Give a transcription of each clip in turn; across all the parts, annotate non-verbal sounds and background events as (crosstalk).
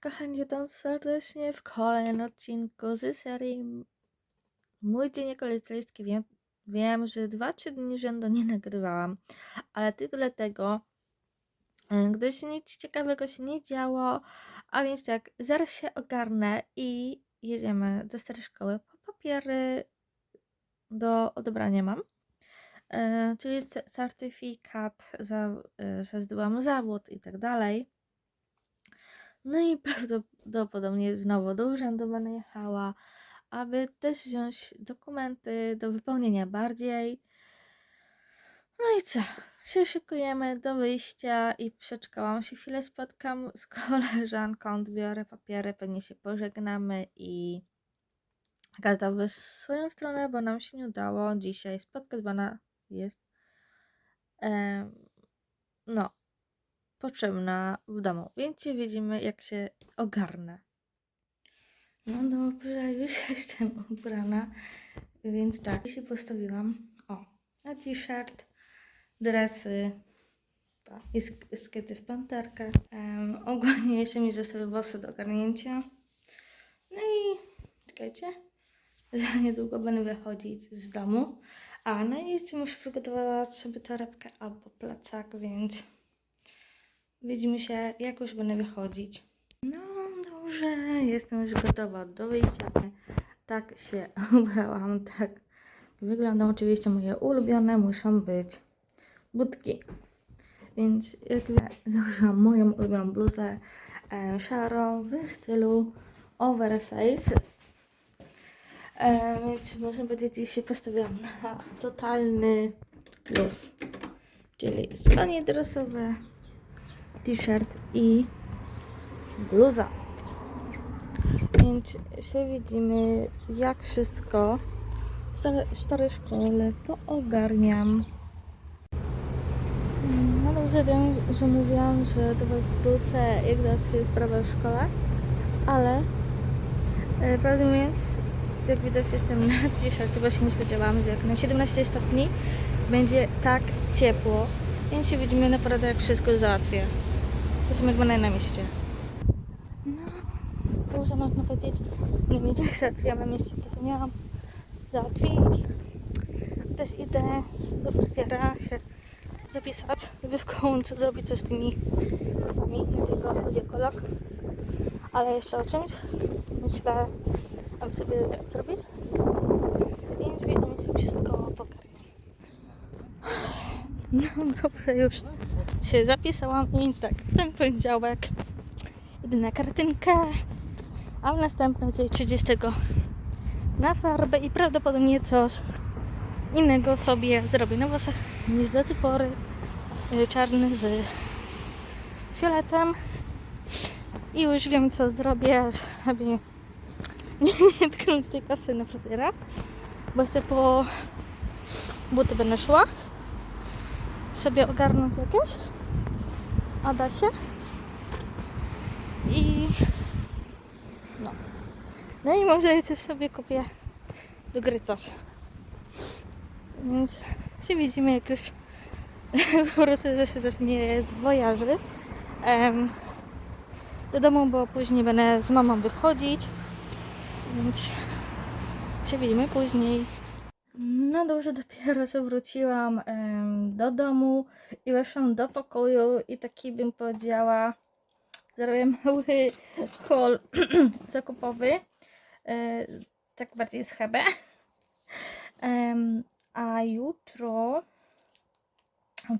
kochani, witam serdecznie w kolejnym odcinku z serii Mój dzień jako. Wiem, wiem, że 2-3 dni rzędu nie nagrywałam, ale tylko dlatego, e, gdyż nic ciekawego się nie działo, a więc tak, zaraz się ogarnę i jedziemy do starej szkoły. Papiery do odebrania mam. E, czyli certyfikat, za, e, że zdobyłam zawód i tak dalej. No i prawdopodobnie znowu do urzędu będę jechała, aby też wziąć dokumenty do wypełnienia bardziej. No i co? Się szykujemy do wyjścia i przeczekałam się chwilę, spotkam z koleżanką, odbiorę papiery, pewnie się pożegnamy i każda w swoją stronę, bo nam się nie udało dzisiaj spotkać, bo ona jest em, no, potrzebna w domu. Więc widzimy, jak się ogarnę. No dobrze, już (laughs) jestem ubrana, więc tak, się postawiłam. O, na t-shirt, dresy tak, i sk- skiety w panterkę. Um, ogólnie jeszcze mi zostały włosy do ogarnięcia. No i czekajcie, (laughs) za niedługo będę wychodzić z domu. A, no i muszę przygotować sobie torebkę albo plecak, więc widzimy się, jak już będę wychodzić. No dobrze, jestem już gotowa do wyjścia. Tak się (laughs) ubrałam, tak wyglądam. Oczywiście moje ulubione muszą być budki. Więc jak (laughs) założyłam moją ulubioną bluzę e, szarą w stylu oversize. E, więc można powiedzieć, się postawiłam na totalny plus. Czyli spodnie dresowe, t-shirt i bluza. Więc się widzimy, jak wszystko w stare- w starej szkole poogarniam. No dobrze wiem, że mówiłam, że do Was wrócę, jak załatwię sprawę w szkole, ale e, prawdę mówiąc, jak widać jestem na t-shircie, się nie spodziewałam, że jak na 17 stopni będzie tak ciepło, więc się widzimy naprawdę jak wszystko załatwię. Jestem jak będę na mieście. No, dużo można powiedzieć. Nie wiem, jak załatwiłam na mieście, to miałam załatwić. Też idę do fryzjera się zapisać, żeby w końcu zrobić coś z tymi włosami. Nie tylko chodzi o kolor, ale jeszcze o czymś. Myślę, aby sobie zrobić. Więc widzimy się wszystko pokarmię. No dobrze, już się zapisałam, więc tak, w ten poniedziałek. Idę na kartynkę, a w następny dzień 30 na farbę i prawdopodobnie coś innego sobie zrobię na włosach niż do tej pory. Y, czarny z fioletem. I już wiem co zrobię, żeby nie, (laughs) nie tknąć tej kasy na fryzjera, bo jeszcze po buty będę szła sobie ogarnąć jakieś. A da się. I no. No i może jeszcze sobie kupię do gry coś. Więc się widzimy jak już (laughs) prostu, że się zasmieję z wojaży em, do domu, bo później będę z mamą wychodzić. Więc się widzimy później no dobrze, (laughs) dopiero co wróciłam em, do domu i weszłam do pokoju i taki bym powiedziała, zrobię mały (laughs) haul (clears throat) zakupowy, e, tak bardziej z Hebe. (laughs) Em, a jutro,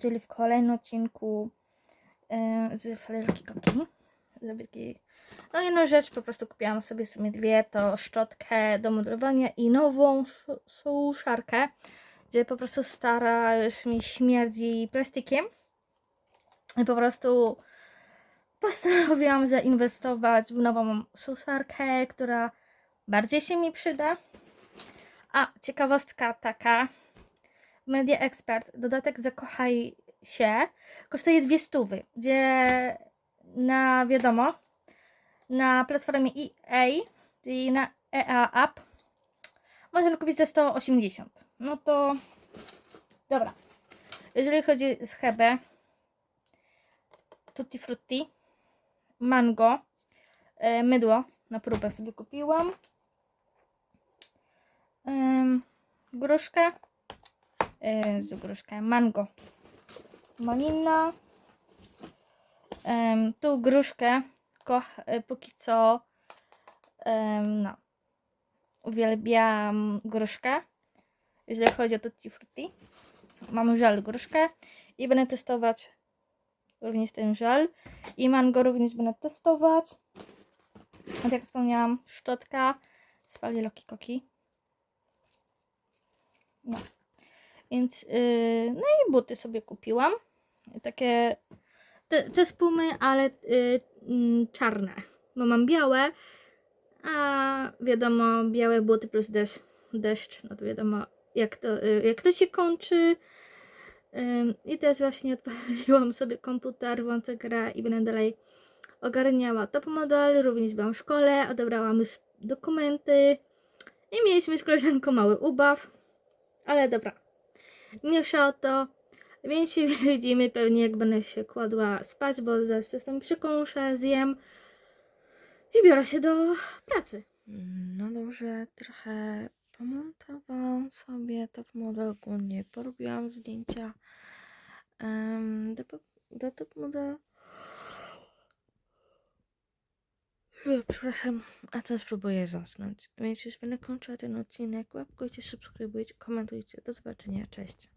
czyli w kolejnym odcinku e, z Falerki Koki, taki no jedną rzecz po prostu kupiłam sobie w sumie dwie, to szczotkę do modelowania i nową su- suszarkę, gdzie po prostu stara już mi śmierdzi plastikiem. I po prostu postanowiłam zainwestować w nową suszarkę, która bardziej się mi przyda. A, ciekawostka taka. Media Expert, dodatek Zakochaj się, kosztuje dwie stówy, gdzie na wiadomo, na platformie EA, czyli na EA App, można kupić za 180. No to dobra. Jeżeli chodzi z Hebe, Tutti Frutti, Mango, E, mydło na próbę sobie kupiłam. Gruszkę. E, z gruszkę. Mango. Malina. Em, tu gruszkę. Koch, e, póki co em, no. Uwielbiam gruszkę. Jeżeli chodzi o tutti frutti. Mam żel gruszkę i będę testować również ten żel. I mango również będę testować. A jak wspomniałam, szczotka z Loki Koki. No. Więc, yy, no i buty sobie kupiłam. Takie, te, te z Pumy, ale yy, mm, czarne. Bo mam białe, a wiadomo, białe buty plus deszcz, deszcz no to wiadomo, jak to, yy, jak to się kończy. I teraz właśnie (laughs) odpaliłam sobie komputer, włączę grę i będę dalej ogarniała top model. Również byłam w szkole, odebrałam dokumenty i mieliśmy z koleżanką mały ubaw. Ale dobra, mniejsza o to. Więc (laughs) widzimy pewnie jak będę się kładła spać, bo zaraz jestem przy kąsze, zjem i biorę się do pracy. No dobrze, trochę pomontowałam sobie top model, ogólnie porobiłam zdjęcia em, do, do top model. Przepraszam, a teraz spróbuję zasnąć. Więc już będę kończyła ten odcinek. Łapkujcie, subskrybujcie, komentujcie. Do zobaczenia, cześć.